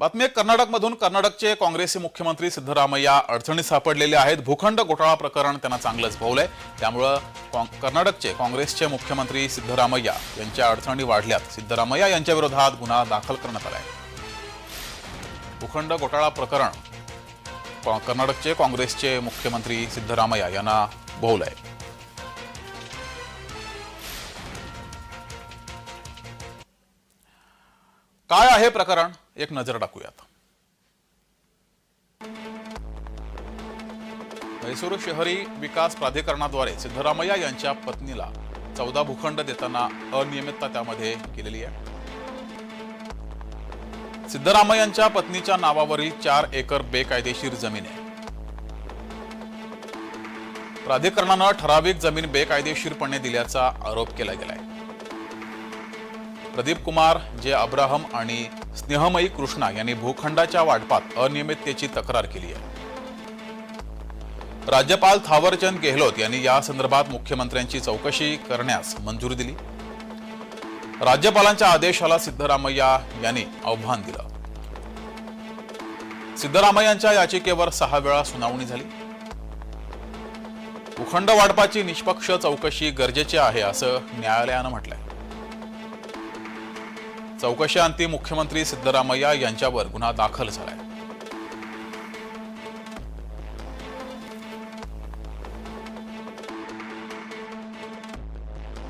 बातमी एक कर्नाटकमधून कर्नाटकचे काँग्रेसचे मुख्यमंत्री सिद्धरामय्या अडचणीत सापडलेले आहेत. भूखंड घोटाळा प्रकरण त्यांना चांगलंच भोवलंय. त्यामुळं कर्नाटकचे काँग्रेसचे मुख्यमंत्री सिद्धरामय्या यांच्या अडचणी वाढल्यात. सिद्धरामय्या यांच्या विरोधात गुन्हा दाखल करण्यात आलाय. भूखंड घोटाळा प्रकरण कर्नाटकचे काँग्रेसचे मुख्यमंत्री सिद्धरामय्या यांना भोवलंय काय आहे प्रकरण? एक नजर टाकूयात. म्हैसूर शहरी विकास प्राधिकरणाद्वारे सिद्धरामय्या यांच्या पत्नीला चौदा भूखंड देताना अनियमितता त्यामध्ये केलेली आहे. सिद्धरामय्यांच्या पत्नीच्या नावावरील चार एकर बेकायदेशीर जमीन आहे. प्राधिकरणानं ठराविक जमीन बेकायदेशीरपणे दिल्याचा आरोप केला गेलाय. प्रदीप कुमार जे अब्राहम आणि स्नेहमयी कृष्णा यांनी भूखंडाच्या वाटपात अनियमिततेची तक्रार केली आहे. राज्यपाल थावरचंद गेहलोत यांनी या संदर्भात मुख्यमंत्र्यांची चौकशी करण्यास मंजुरी दिली. राज्यपालांच्या आदेशाला सिद्धरामय्या यांनी आव्हान दिलं. सिद्धरामय्यांच्या याचिकेवर सहा वेळा सुनावणी झाली. भूखंड वाटपाची निष्पक्ष चौकशी गरजेची आहे असं न्यायालयानं म्हटलंय. चौकशीअंती मुख्यमंत्री सिद्धरामय्या यांच्यावर गुन्हा दाखल झाला आहे